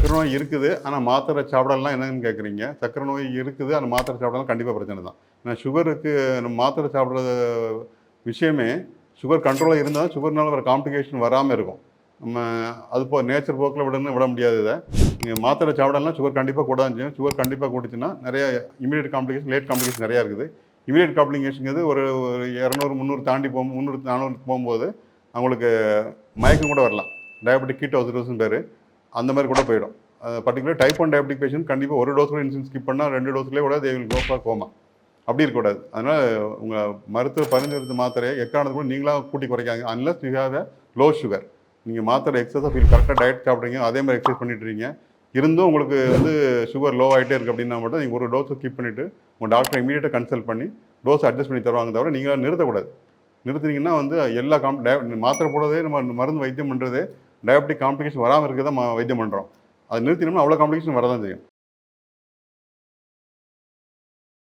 சக்கரை நோய் இருக்குது ஆனால் மாத்திரை சாப்பிடலாம் என்னன்னு கேட்குறீங்க சக்கரை நோய் இருக்குது ஆனால் மாத்திரை சாப்பிடலாம் கண்டிப்பாக பிரச்சனை தான். ஏன்னா சுகருக்கு நம்ம மாத்திரை சாப்பிட்ற விஷயமே சுகர் கண்ட்ரோலாக இருந்தால் சுகர்னால வர காம்ப்ளிகேஷன் வராமல் இருக்கும். நம்ம அது போ நேச்சர் போக்கில் விடணும் விட முடியாது இதை. நீங்கள் மாத்திரை சாப்பிடலாம் சுகர் கண்டிப்பாக கூட சுகர் கண்டிப்பாக கூட்டுச்சுன்னா நிறைய இமீடியட் காம்ப்ளிகேஷன் லேட் காம்ப்ளிகேஷன் நிறையா இருக்குது. இமீடியட் காம்ப்ளிகேஷனுங்கிறது ஒரு ஒரு இரநூறு முந்நூறு தாண்டி போகும் முந்நூறு நானூறு போகும்போது அவங்களுக்கு மயக்கம் கூட வரலாம். டயபெட்டிக் கீட்டோசிரோஸ்னு பேர். அந்த மாதிரி கூட போயிடும். Particular type one diabetic patient கண்டிப்பாக ஒரு டோஸ் கூட இன்சுலின் ஸ்கிப் பண்ணால் ரெண்டு டோஸ்லேயே கூட they will go for coma அப்படி இருக்கக்கூடாது. அதனால் உங்கள் மருத்துவ பரிந்துரைத்த மாத்திரையை எக்கானது கூட நீங்களாக கூட்டி குறைக்காங்க unless you have low sugar நீங்கள் மாத்திரை எக்ஸஸாக ஃபீல் கரெக்டாக டயட் சாப்பிட்றீங்க அதே மாதிரி எக்ஸசைஸ் பண்ணிட்டு இருக்கீங்க இருந்தும் உங்களுக்கு வந்து சுகர் லோ ஆகிட்டே இருக்குது அப்படின்னா மட்டும் நீங்கள் ஒரு டோஸை கீப் பண்ணிவிட்டு உங்கள் டாக்டரை இமீடியட்டாக கன்சல்ட் பண்ணி டோஸ் அட்ஜஸ்ட் பண்ணி தருவாங்க தவிர நீங்களாக நிறுத்தக்கூடாது. நிறுத்துனீங்கன்னா வந்து எல்லா காம் டய- மாத்திரை போடுறதே நம்ம மருந்து வைத்தியம் பண்ணுறதே டயபெட்டிக் காம்ப்ளிகேஷன் வராமல் இருக்க தான் வைத்தியம் பண்ணுறோம் அது நிறுத்தினோம்னா அவ்வளோ காம்ப்ளிகேஷன் வரதான் செய்யும்.